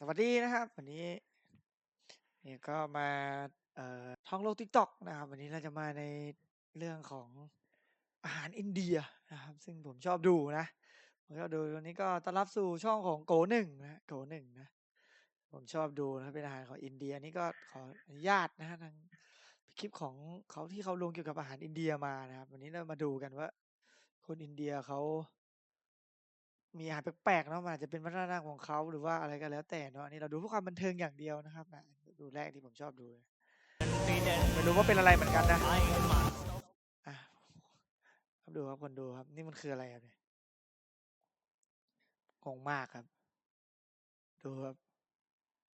สวัสดีนะครับ วันนี้เนี่ยก็มาเอ่อท่องโลก TikTok นะครับ วันนี้เราจะมาในเรื่องของอาหารอินเดียนะครับ ซึ่งผมชอบดูนะผมชอบดูวันนี้ก็ต้อนรับสู่ช่องของโกหนึ่งนะโกหนึ่งนะผมชอบดูนะเป็นอาหารของอินเดียนี่ก็ขออนุญาตนะฮะทางคลิปของเขาที่เขาลงเกี่ยวกับอาหารอินเดียมานะครับ วันนี้เรามาดูกันว่า คนอินเดียเขา มีอาหารแปลกๆเนาะมันอาจจะเป็นวัฒนธรรมของเขาหรือว่าอะไรก็แล้วแต่เนาะอันนี้เราดูเพื่อความบันเทิงอย่างเดียวนะครับนะดูแรกที่ผมชอบดูเลยไม่รู้ว่าเป็นอะไรเหมือนกันนะอะครับดูครับคนดูครับ นี่มันคืออะไรครับเนี่ยงงมากครับ ดูครับ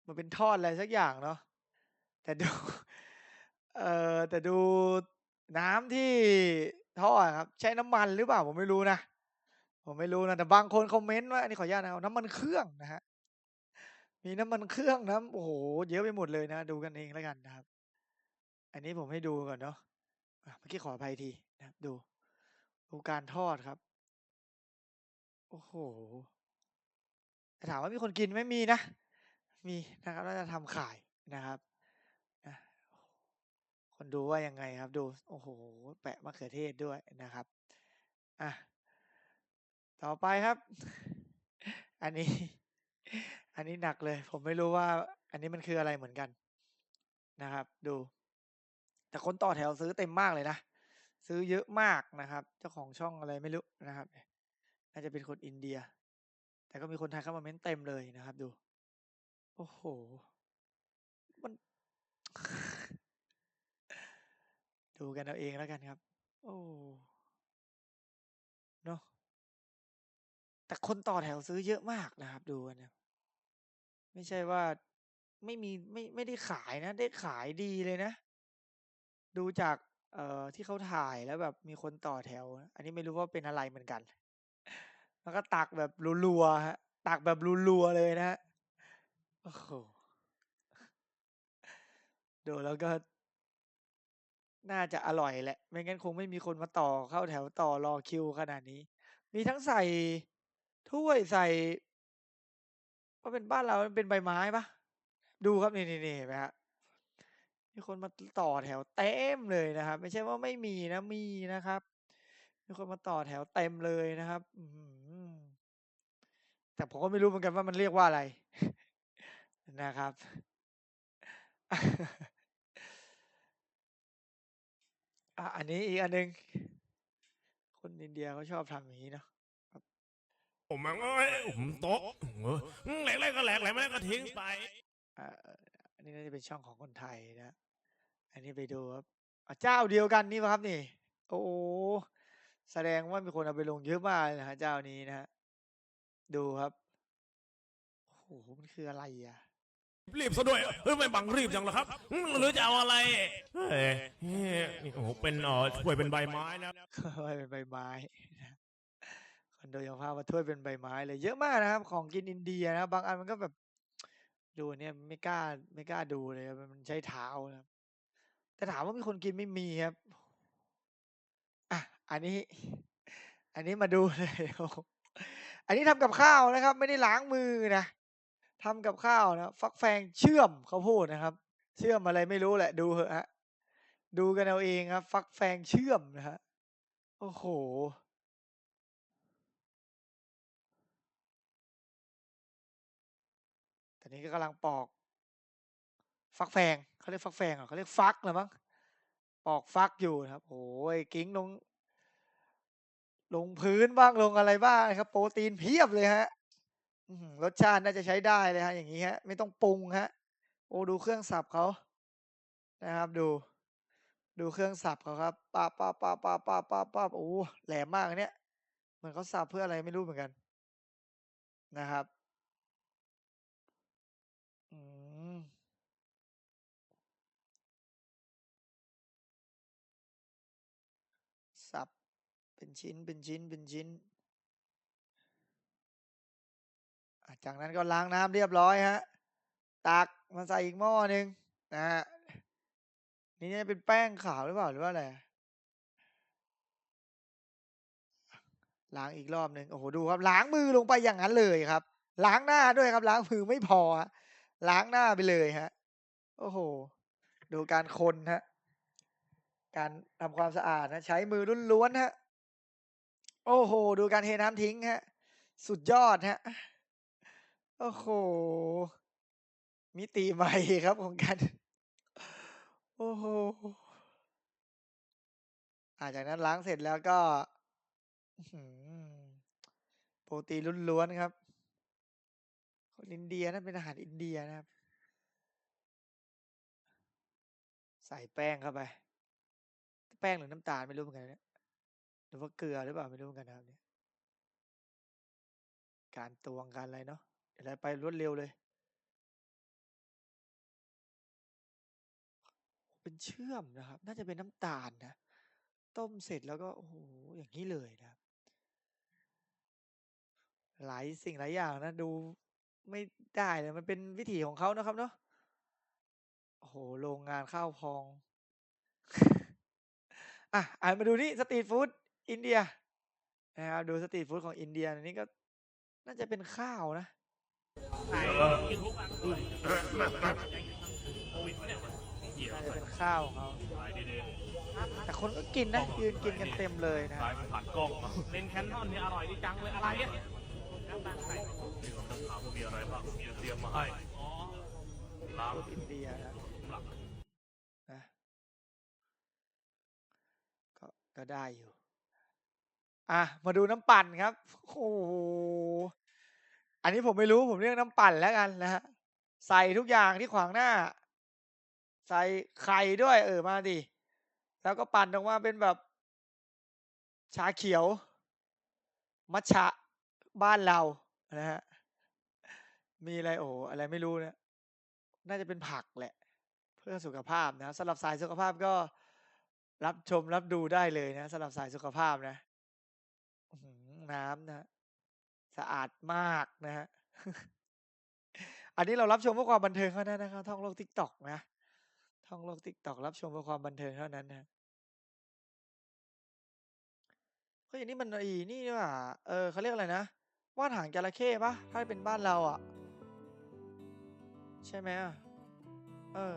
มันเป็นทอดอะไรสักอย่างเนาะแต่ดู เอ่อแต่ดูน้ำที่ทอดครับ ใช้น้ำมันหรือเปล่าผมไม่รู้นะ ผมไม่รู้นะแต่บางคนคอมเมนต์ว่าอันนี้ขออนุญาตนะครับน้ำมันเครื่องนะฮะมีน้ำมันเครื่องน้ำโอ้โหเยอะไปหมดเลยนะดูกันเองแล้วกันนะครับ อันนี้ผมให้ดูก่อนเนาะเมื่อกี้ขออภัยทีนะครับ ดูดูการทอดครับ โอ้โหถามว่ามีคนกินไม่มีนะ มีนะครับน่าจะทำขายนะครับคนดูว่ายังไงครับ ดู โอ้โห แปะมะเขือเทศด้วยนะครับ อะ ต่อไปครับ อันนี้ อันนี้หนักเลย ผมไม่รู้ว่า อันนี้มันคืออะไรเหมือนกันนะครับ ดู แต่คนต่อแถวซื้อเต็มมากเลยนะ ซื้อเยอะมากนะครับ เจ้าของช่องอะไรไม่รู้นะครับ น่าจะเป็นคนอินเดีย แต่ก็มีคนไทยเข้ามาเม้นเต็มเลยนะครับ ดู โอ้โห มัน ดูกันเอาเองแล้วกันครับ โอ้เนาะ แต่คนต่อแถวซื้อเยอะมากนะครับ ดูกันเนี่ยไม่ใช่ว่าไม่มีไม่ไม่ได้ขายนะ ได้ขายดีเลยนะ ดูจากเอ่อที่เขาถ่ายแล้วแบบมีคนต่อแถว อันนี้ไม่รู้ว่าเป็นอะไรเหมือนกัน แล้วก็ตักแบบรัวๆครับตักแบบรัวๆเลยนะครับโอ้โฮดูแล้วก็ น่าจะอร่อยแหละ ไม่งั้นคงไม่มีคนมาต่อเข้าแถวต่อรอคิวขนาดนี้ มีทั้งใส่ ถ้วยใส่ถ้าเป็นบ้านเรามันเป็นใบไม้ปล่า?ดูครับนี่ๆๆเห็นไหมครับ?มีคนมาต่อแถวเต็มเลยนะครับ ไม่ใช่ว่าไม่มีนะมีนะครับมีคนมาต่อแถวเต็มเลยนะครับ อืแต่ผมก็ไม่รู้เหมือนกันว่ามันเรียกว่าอะไร นะครับ อันนี้อีกอันหนึ่งคนอินเดียเขาชอบทำอย่างงี้เนาะ ผมมันก็ให้ผมโต๊ะเออแหลกแรกก็แหลกแหลกไม่ก็ทิ้งไป อ่าอันนี้น่าจะเป็นช่องของคนไทยนะ อันนี้ไปดูครับอ่าเจ้าเดียวกันนี่ปล่าครับนี่?โอ้โฮแสดงว่ามีคนเอาไปลงเยอะมากเลยนะครับเจ้านี้นะครับดูครับโอ้โฮมันคืออะไรอะ?รีบเสียด้วยเฮ้ยไม่บังรีบจังล่ะครับอืมหรือจะเอาอะไร?เฮ้ยเฮ้นี่โอ้โฮเป็นเอ่อถ้วยเป็นใบไม้นะถ้วยเป็นใบไม้นะ คนดูยังพาว่าถ้วยเป็นใบไม้เลยเยอะมากนะครับ ของกินอินเดียนะครับบางอันมันก็แบบดูเนี้ยไม่กล้าไม่กล้าดูเลยครับมันใช้เท้านะครับ แต่ถามว่ามีคนกินไหม?มีครับอะอันนี้ อันนี้มาดูเลยโอ้โฮอันนี้ทำกับข้าวนะครับ ไม่ได้ล้างมือนะทำกับข้าวนะฟักแฟงเชื่อมข้าวโพดนะครับ เชื่อมอะไรไม่รู้แหละดูเหอะดูกันเอาเองครับ ฟักแฟงเชื่อมนะครับโอ้โฮ อนนี้ก็กำลังปอก ฟักแฟงเขาเรียกฟักแฟงเหรอ?เขาเรียกฟักแหละมั้งปอกฟักอยู่นะครับโอ้โฮกิ้งลง ลงพื้นบ้างลงอะไรบ้างนะครับ โปรตีนเพียบเลยฮือรสชาติน่าจะใช้ได้เลยครับอย่างงี้ครับไม่ต้องปรุงครับโอ้ดูเครื่องสับเขานะครับ ดู ดูเครื่องสับเขาครับป๊าบๆๆๆๆๆโอ้าป้าป้าโฮแหลมมากเนี้ยเหมือนเขาสับเพื่ออะไรไม่รู้เหมือนกันนะครับ อืม สับ เป็นชิ้นเป็นชิ้นเป็นชิ้น จากนั้นก็ล้างน้ำเรียบร้อยครับตักมาใส่อีกหม้อหนึ่งนะครับนี่น่าจะเป็นแป้งขาวหรือเปล่าหรือว่าอะไร?ล้างอีกรอบหนึ่งโอ้โฮดูครับ ล้างมือลงไปอย่างงั้นเลยครับ ล้างหน้าด้วยครับ ล้างมือไม่พอ ล้างหน้าไปเลยฮะ โอ้โห ดูการคนฮะการทำความสะอาดนะ ใช้มือล้วนๆฮะ โอ้โห ดูการเทน้ำทิ้งฮะ สุดยอดฮะ โอ้โห มิติใหม่ครับของการโอ้โหอาจากนั้นล้างเสร็จแล้วก็โปรตีนล้วนๆครับ คนอินเดียนั่นเป็นอาหารอินเดียนะครับ ใส่แป้งเข้าไป แป้งหรือน้ำตาลไม่รู้เหมือนกันนะเนี่ย หรือว่าเกลือหรือเปล่าไม่รู้เหมือนกันนะครับเนี่ย การตวงการอะไรเนาะเดี๋ยวเราไปรวดเร็วเลย เป็นเชื่อมนะครับ น่าจะเป็นน้ำตาลนะ ต้มเสร็จแล้วก็โอ้โฮอย่างงี้เลยนะครับ หลายสิ่งหลายอย่างนะดูไม่ได้เลยมันเป็นวิถีของเขานะครับเนาะโอ้โฮโรงงานข้าวพองอะอ่ามาดูนี่สตรีตฟูด อินเดียนะครับดูสตรีตฟูดของอินเดียอันนี้ก็น่าจะเป็นข้าวนะน่าจะเป็นข้าวของเขาแต่คนก็กินนะยืนกินกันเต็มเลยนะสายผ่านกล้องเล่นแคนนอนเนี่ยอร่อยดีจังเลยอะไรอะนี่ผมต้องถามว่ามีอะไรบ้างมีเตรียมมาให้อ๋อล้างฟูดอินเดียนะหลักนะก็ก็ได้อยู่ อะ มาดูน้ำปั่นครับ โอ้โห อันนี้ผมไม่รู้ผมเรียกน้ำปั่นแล้วกันนะฮะ ใส่ทุกอย่างที่ขวางหน้า ใส่ไข่ด้วย เออมาดิ แล้วก็ปั่นออกมาเป็นแบบ ชาเขียว มัตจะบ้านเรานะฮะ มีอะไรโอ้อะไรไม่รู้นี่ยน่าจะเป็นผักแหละ เพื่อสุขภาพนะสำหรับสายสุขภาพก็รับชมรับดูได้เลยนะสำหรับสายสุขภาพนะ น้ำนะสะอาดมากนะครับอันนี้เรารับชมเพื่อความบันเทิงเท่านั้นนะครับท่องโลก TikTok นะท่องโลก TikTok รับชมเพื่อความบันเทิงเท่านั้นนะครับเฮ้ยอันนี้มันอ้นี่นี่ว่าเออเขาเรียกอะไรนะว่านหางจระเข้ปล่า?ถ้าเป็นบ้านเราอะใช่ไหมอะ?เออ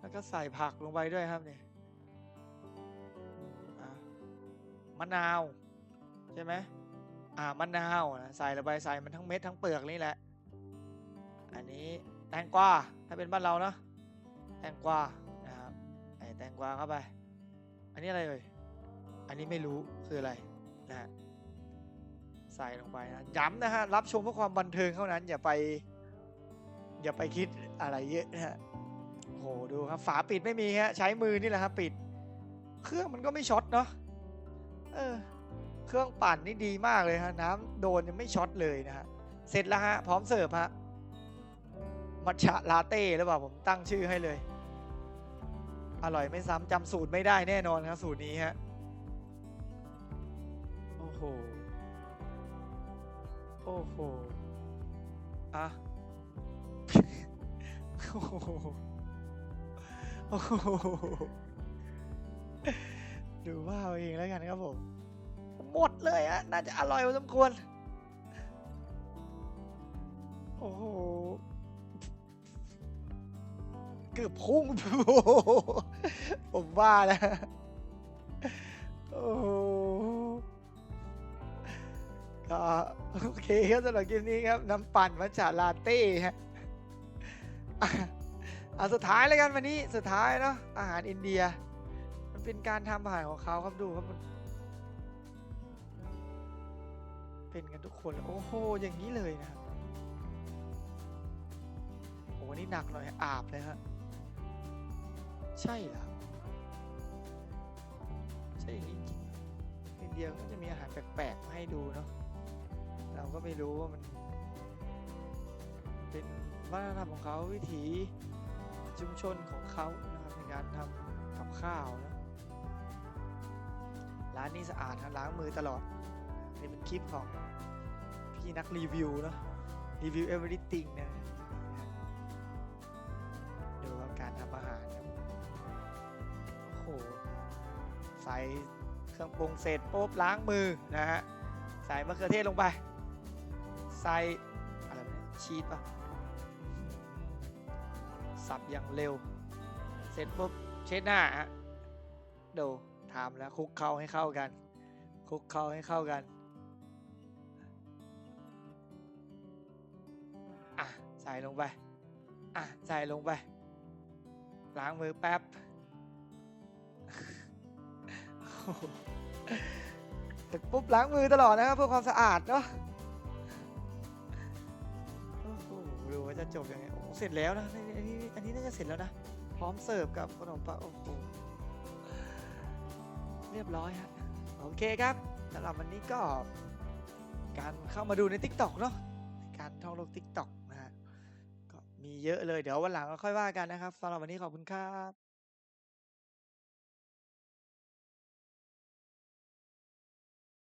แล้วก็ใส่ผักลงไปด้วยครับเนี่อ่ามะนาว ใช่ไหม?อ่ามะนาวนะใส่ลงไปใส่มันทั้งเม็ดทั้งเปลือกนี่แหละ อันนี้แตงกวาถ้าเป็นบ้านเราเนาะแตงกวานะครับใส่แตงกวาเข้าไป อันนี้อะไรเอ่ย?อันนี้ไม่รู้คืออะไรนะใส่ลงไปนะย้ำนะครับรับชมเพื่อความบันเทิงเท่านั้น อย่าไปอย่าไปคิดอะไรเยอะนะครับโอ้โฮดูครับฝาปิดไม่มีครับใช้มือนี่แหละครับปิด เครื่องมันก็ไม่ช็อตเนาะเออ เครื่องปั่นนี่ดีมากเลยครับน้ำโดนยังไม่ช็อตเลยนะครับเสร็จแล้วครับพร้อมเสิร์ฟครับมัตจะลาเต้หรือเปล่า?ผมตั้งชื่อให้เลย อร่อยไม่ซ้ำจำสูตรไม่ได้แน่นอนครับสูตรนี้ครับโอ้โฮโอ้โฮอะโอ้โฮโอ้โฮดูว่าเอาเองแล้วกันครับผม หมดเลยครับน่าจะอร่อยพอสมควร โอ้โฮเกือบพุ่งผมว่าแล้วโอ้โฮก็โอเคครับสำหรับคลิปนี้ครับ น้ำปั่นมัตจะลาเตครับอะอ่าสุดท้ายแล้วกันวันนี้สุดท้ายเนาะอาหารอินเดีย มันเป็นการทำอาหารของเขาครับดูครับ เป็นกันทุกคนเลยโอ้โฮอย่างงี้เลยนะครับโอ้นนี้หนักหน่อยอาบเลยครับใช่เหรอ?ใช่อย่างงี้จริงอินเดียก็จะมีอาหารแปลกๆมาให้ดูเนาะเราก็ไม่รู้ว่ามัน เป็นวัฒนธรรมของเขาวิถีชุมชนของเขานะครับในการทำกับข้าวเนาะร้านนี้สะอาดครับล้างมือตลอด นี่เป็นคลิปของพี่นักรีวิวเนาะรีวิว everything นะดูครับการทำอาหารครับโอ้โฮใส่เครื่องปรุงเสร็จปุ๊บล้างมือนะครับใส่มะเขือเทศลงไป ใส่อะไรชีสปะสับอย่างเร็ว เสร็จปุ๊บเช็ดหน้าฮะดูทำแล้วคลุกเข้าให้เข้ากันคลุกเข้าให้เข้ากัน ใส่ลงไป อะ ใส่ลงไป ล้างมือแป๊บโอ้โหเสร็จปุ๊บล้างมือตลอดนะครับ เพื่อความสะอาดเนาะโอ้โหดูว่าจะจบยังไง โอ้เสร็จแล้วนะ อันนี้ อันนี้น่าจะเสร็จแล้วนะ พร้อมเสิร์ฟกับขนมปังโอ้โห เรียบร้อยฮะ โอเคครับสำหรับวันนี้ก็การเข้ามาดูใน t ิ k t o k เนาะการท่องโลก t ิ มีเยอะเลย เดี๋ยววันหลังเราค่อยว่ากันนะครับสำหรับวันนี้ขอบคุณครับ